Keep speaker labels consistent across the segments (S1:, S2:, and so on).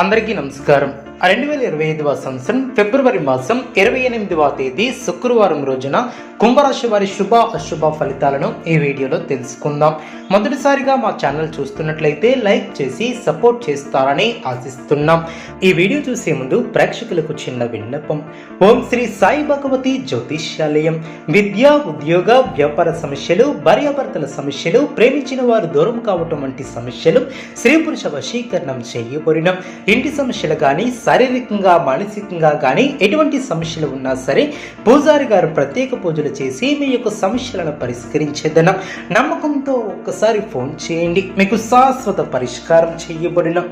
S1: అందరికీ నమస్కారం. రెండు వేల ఇరవై ఐదవ సంవత్సరం ఫిబ్రవరి మాసం ఇరవై ఎనిమిదవ తేదీ శుక్రవారం రోజున కుంభరాశి వారి శుభ అశుభ ఫలితాలను ఈ వీడియోలో తెలుసుకుందాం. మొదటిసారిగా మా ఛానల్ చూస్తున్నట్లయితే లైక్ చేసి సపోర్ట్ చేస్తారని ఆశిస్తున్నాం. ఈ వీడియో చూసే ముందు ప్రేక్షకులకు చిన్న విన్నపం. ఓం శ్రీ సాయి భగవతి జ్యోతిష్యాలయం. విద్య ఉద్యోగ వ్యాపార సమస్యలు భార్యాభర్తల సమస్యలు ప్రేమించిన వారు దూరం కావటం వంటి సమస్యలు స్త్రీ పురుష వశీకరణం చేయబడిన ఇంటి సమస్యలు కానీ శారీరకంగా మానసికంగా కానీ ఎటువంటి సమస్యలు ఉన్నా సరే పూజారి గారు ప్రత్యేక పూజలు చేసి మీ యొక్క సమస్యలను పరిష్కరించేదన. నమ్మకంతో ఒక్కసారి ఫోన్ చేయండి. మీకు శాశ్వత పరిష్కారం చేయబడిన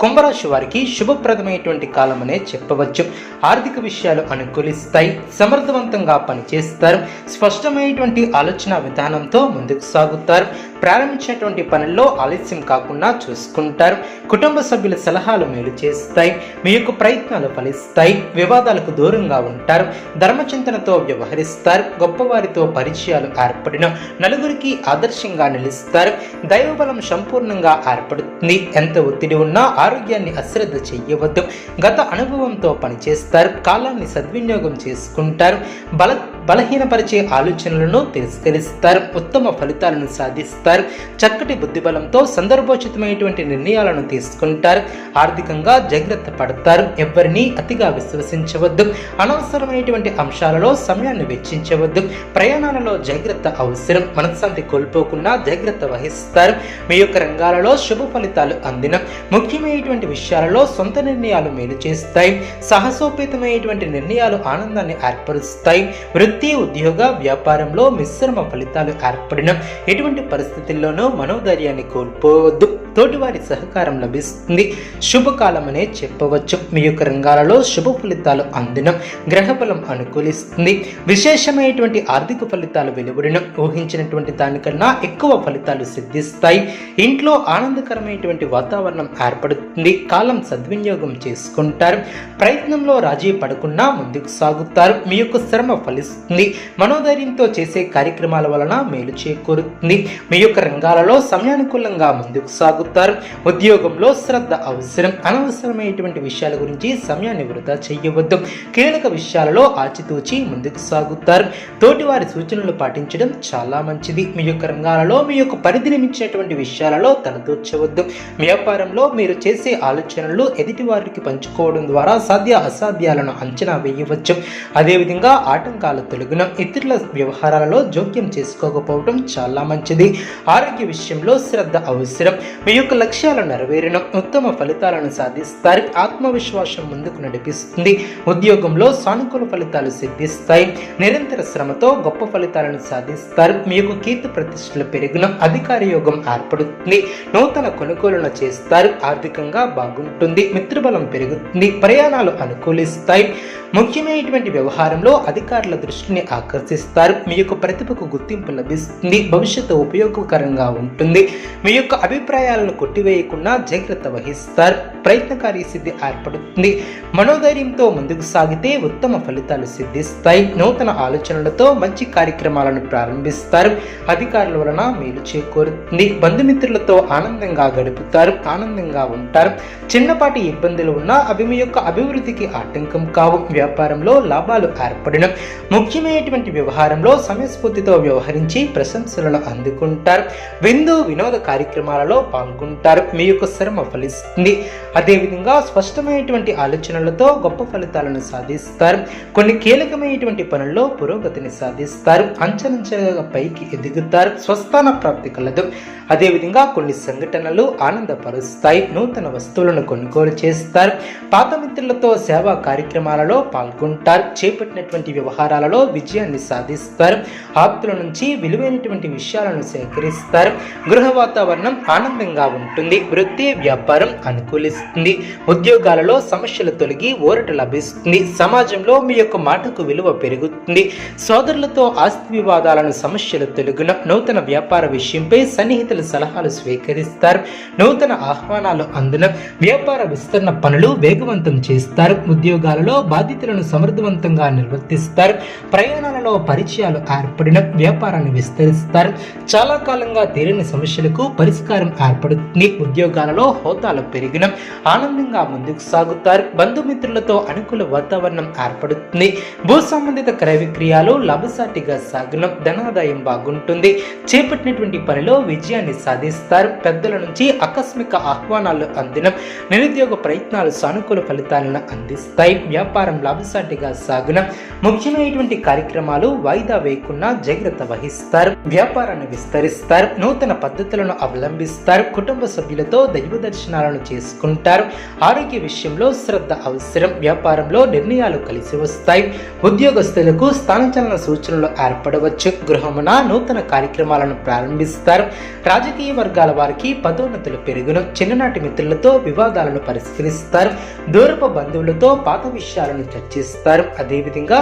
S1: కుంభరాశి వారికి శుభప్రదమైనటువంటి కాలమనే చెప్పవచ్చు. ఆర్థిక విషయాలు అనుకూలిస్తాయి. సమర్థవంతంగా పనిచేస్తారు. స్పష్టమైనటువంటి ఆలోచన విధానంతో ముందుకు సాగుతారు. ప్రారంభించినటువంటి పనుల్లో ఆలస్యం కాకుండా చూసుకుంటారు. కుటుంబ సభ్యుల సలహాలు మేలు చేస్తాయి. మీ యొక్క ప్రయత్నాలు ఫలిస్తాయి. వివాదాలకు దూరంగా ఉంటారు. ధర్మచింతనతో వ్యవహరిస్తారు. గొప్పవారితో పరిచయాలు ఏర్పడిన నలుగురికి ఆదర్శంగా నిలుస్తారు. దైవబలం సంపూర్ణంగా ఏర్పడుతుంది. ఎంత ఒత్తిడి ఉన్నా ఆరోగ్యాన్ని అశ్రద్ధ చెయ్యవద్దు గత అనుభవంతో పనిచేస్తారు. కాలాన్ని సద్వినియోగం చేసుకుంటారు. బల బలహీనపరిచే ఆలోచనలను తిరస్కరిస్తారు ఉత్తమ ఫలితాలను సాధిస్తారు. చక్కటి బుద్ధిబలంతో సందర్భోచితమైనటువంటి నిర్ణయాలను తీసుకుంటారు. ఆర్థికంగా జాగ్రత్త పడతారు. ఎవరిని అతిగా విశ్వసించవద్దు. అనవసరమైనటువంటి అంశాలలో సమయాన్ని వెచ్చించవద్దు. ప్రయాణాలలో జాగ్రత్త అవసరం. మనశ్శాంతి కోల్పోకుండా జాగ్రత్త వహిస్తారు. మీ యొక్క రంగాలలో శుభ ఫలితాలు అందిన ముఖ్యమైనటువంటి విషయాలలో సొంత నిర్ణయాలు మేలు చేస్తాయి. సాహసోపేతమైనటువంటి నిర్ణయాలు ఆనందాన్ని ఏర్పరుస్తాయి. వృత్తి ఉద్యోగ వ్యాపారంలో మిశ్రమ ఫలితాలు ఏర్పడిన ఎటువంటి పరిస్థితుల్లోనూ మనోధైర్యాన్ని కోల్పోవద్దు. తోటివారి సహకారం లభిస్తుంది. శుభకాలమనే చెప్పవచ్చు. మీ యొక్క రంగాలలో శుభ ఫలితాలు అందిన గ్రహబలం అనుకూలిస్తుంది. విశేషమైనటువంటి ఆర్థిక ఫలితాలు వెలువడిన ఊహించినటువంటి దానికన్నా ఎక్కువ ఫలితాలు సిద్ధిస్తాయి. ఇంట్లో ఆనందకరమైనటువంటి వాతావరణం ఏర్పడుతుంది. కాలం సద్వినియోగం చేసుకుంటారు. ప్రయత్నంలో రాజీ పడకుండా ముందుకు సాగుతారు. మీ యొక్క శ్రమ ఫలిస్తుంది. మనోధైర్యంతో చేసే కార్యక్రమాల వలన మేలు చేకూరుతుంది. మీ యొక్క రంగాలలో సమయానుకూలంగా ముందుకు సాగుతారు ఉద్యోగంలో శ్రద్ధ అవసరం అనవసరమైనటువంటి విషయాల గురించి సమయాన్ని వృధా చేయవద్దు. కీలక విషయాలలో ఆచితూచి ముందుకు సాగుతారు. తోటివారి సూచనలు పాటించడం చాలా మంచిది. మీ యొక్క రంగాలలో మీ యొక్క పరిధిని మించినటువంటి విషయాలలో తలదూర్చవద్దు. వ్యాపారంలో మీరు చేసే ఆలోచనలు ఎదుటి వారికి పంచుకోవడం ద్వారా సాధ్య అసాధ్యాలను అంచనా వేయవచ్చు. అదేవిధంగా ఆటంకాలు తొలగిన ఇతరుల వ్యవహారాలలో జోక్యం చేసుకోకపోవడం చాలా మంచిది. ఆరోగ్య విషయంలో శ్రద్ధ అవసరం. మీ మీ యొక్క లక్ష్యాలు నెరవేరిన ఉత్తమ ఫలితాలను సాధిస్తారు ఆత్మవిశ్వాసం ముందుకు నడిపిస్తుంది. ఉద్యోగంలో సానుకూల ఫలితాలు సిద్ధిస్తాయి. నిరంతర శ్రమతో గొప్ప ఫలితాలను సాధిస్తారు. మీ యొక్క కీర్తి ప్రతిష్టలు పెరిగిన అధికార యోగం ఏర్పడుతుంది. నూతన కొనుగోలును చేస్తారు. ఆర్థికంగా బాగుంటుంది. మిత్రబలం పెరుగుతుంది. ప్రయాణాలు అనుకూలిస్తాయి. ముఖ్యమైనటువంటి వ్యవహారంలో అధికారుల దృష్టిని ఆకర్షిస్తారు. మీ యొక్క ప్రతిభకు గుర్తింపు లభిస్తుంది. భవిష్యత్తు ఉపయోగకరంగా ఉంటుంది. మీ యొక్క అభిప్రాయాలు అభిప్రాయాలను కొట్టివేయకుండా జాగ్రత్త వహిస్తారు. ప్రయత్నకారి సిద్ధి ఏర్పడుతుంది. మనోధైర్యంతో ముందుకు సాగితే ఉత్తమ ఫలితాలు సిద్ధిస్తాయి. నూతన ఆలోచనలతో మంచి కార్యక్రమాలను ప్రారంభిస్తారు. అధికారుల వలన మేలు చేకూరుతుంది. బంధుమిత్రులతో ఆనందంగా గడుపుతారు. ఆనందంగా ఉంటారు. చిన్నపాటి ఇబ్బందులు ఉన్నా అవి మీ యొక్క అభివృద్ధికి ఆటంకం కావు. వ్యాపారంలో లాభాలు ఏర్పడిన. ముఖ్యమైనటువంటి వ్యవహారంలో సమయస్ఫూర్తితో వ్యవహరించి ప్రశంసలను అందుకుంటారు. విందు వినోద కార్యక్రమాలలో పాల్గొంటారు మీ యొక్క శ్రమ ఫలిస్తుంది. అదేవిధంగా స్పష్టమైనటువంటి ఆలోచనలతో గొప్ప ఫలితాలను సాధిస్తారు. కొన్ని కీలకమైనటువంటి పనుల్లో పురోగతిని సాధిస్తారు. అంచనంచగా పైకి ఎదుగుతారు. స్వస్థాన ప్రాప్తి కలదు. అదేవిధంగా కొన్ని సంఘటనలు ఆనందపరుస్తాయి. నూతన వస్తువులను కొనుగోలు చేస్తారు. పాత మిత్రులతో సేవా కార్యక్రమాలలో పాల్గొంటారు. చేపట్టినటువంటి వ్యవహారాలలో విజయాన్ని సాధిస్తారు. ఆప్తుల నుంచి విలువైనటువంటి విషయాలను సేకరిస్తారు. గృహ వాతావరణం ఆనందంగా ఉంటుంది. వృత్తి వ్యాపారం అనుకూలిస్తుంది. ఉద్యోగాలలో సమస్యలు తొలగి ఊరట లభిస్తుంది. సమాజంలో మీ యొక్క మాటకు విలువ పెరుగుతుంది. సోదరులతో ఆస్తి వివాదాలను సమస్యలు తొలగిన నూతన వ్యాపార విషయంపై సన్నిహితుల సలహాలు స్వీకరిస్తారు. నూతన ఆహ్వానాలు అందున వ్యాపార విస్తరణ పనులు వేగవంతం చేస్తారు. ఉద్యోగాలలో బాధ్యతలను సమర్థవంతంగా నిర్వర్తిస్తారు. ప్రయాణాలలో పరిచయాలు ఏర్పడిన వ్యాపారాన్ని విస్తరిస్తారు. చాలా కాలంగా తీరని సమస్యలకు పరిష్కారం ఏర్పడి కనపడుతుంది ఉద్యోగాలలో హోదాలు పెరిగిన ఆనందంగా ముందుకు సాగుతారు. బంధుమిత్రులతో అనుకూల వాతావరణం ఏర్పడుతుంది. భూ సంబంధిత క్రయ విక్రయాలు లాభసాటిగా సాగున ధనాదాయం బాగుంటుంది. చేపట్టినటువంటి పనిలో విజయాన్ని సాధిస్తారు. పెద్దల నుంచి ఆకస్మిక ఆహ్వానాలు అందిన నిరుద్యోగ ప్రయత్నాలు సానుకూల ఫలితాలను అందిస్తాయి. వ్యాపారం లాభసాటిగా సాగున ముఖ్యమైనటువంటి కార్యక్రమాలు వాయిదా వేయకుండా జాగ్రత్త వహిస్తారు. వ్యాపారాన్ని విస్తరిస్తారు. నూతన పద్ధతులను అవలంబిస్తారు. కుటుంబ సభ్యులతో దైవ దర్శనాలను చేసుకుంటారు. ఆరోగ్య విషయంలో శ్రద్ధ అవసరం. వ్యాపారంలో నిర్ణయాలు కలిసి వస్తాయి. ఉద్యోగస్తులకు స్థానచలన సూచనలు ఏర్పడవచ్చు. గృహమున నూతన కార్యక్రమాలను ప్రారంభిస్తారు. రాజకీయ వర్గాల వారికి పదోన్నతులు పెరుగును. చిన్ననాటి మిత్రులతో వివాదాలను పరిష్కరిస్తారు దూరపు బంధువులతో పాత విషయాలను చర్చిస్తారు. అదేవిధంగా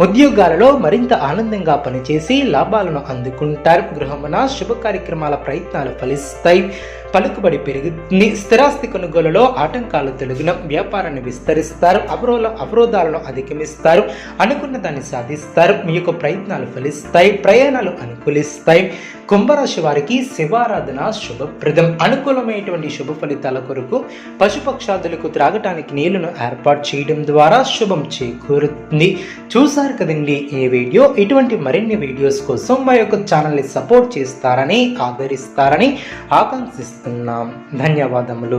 S1: ఉద్యోగాలలో మరింత ఆనందంగా పనిచేసి లాభాలను అందుకుంటారు. గృహమున శుభ కార్యక్రమాల ప్రయత్నాలు ఫలిస్తాయి. పలుకుబడి పెరుగుతుంది స్థిరాస్తి కొనుగోలులో ఆటంకాలు తొలగిన వ్యాపారాన్ని విస్తరిస్తారు. అవరోధ అవరోధాలను అధిగమిస్తారు. అనుకున్న దాన్ని సాధిస్తారు. మీ యొక్క ప్రయత్నాలు ఫలిస్తాయి. ప్రయాణాలు అనుకూలిస్తాయి. కుంభరాశి వారికి శివారాధన శుభప్రదం. అనుకూలమైనటువంటి శుభ ఫలితాల కొరకు పశుపక్షాదులకు త్రాగటానికి నీళ్ళను ఏర్పాటు చేయడం ద్వారా శుభం చేకూరుతుంది. చూసారు కదండి ఈ వీడియో? ఇటువంటి మరిన్ని వీడియోస్ కోసం మా యొక్క ఛానల్ని సపోర్ట్ చేస్తారని ఆదరిస్తారని ఆకాంక్షిస్తారు ఆకాంక్షిస్తున్నాం ధన్యవాదములు.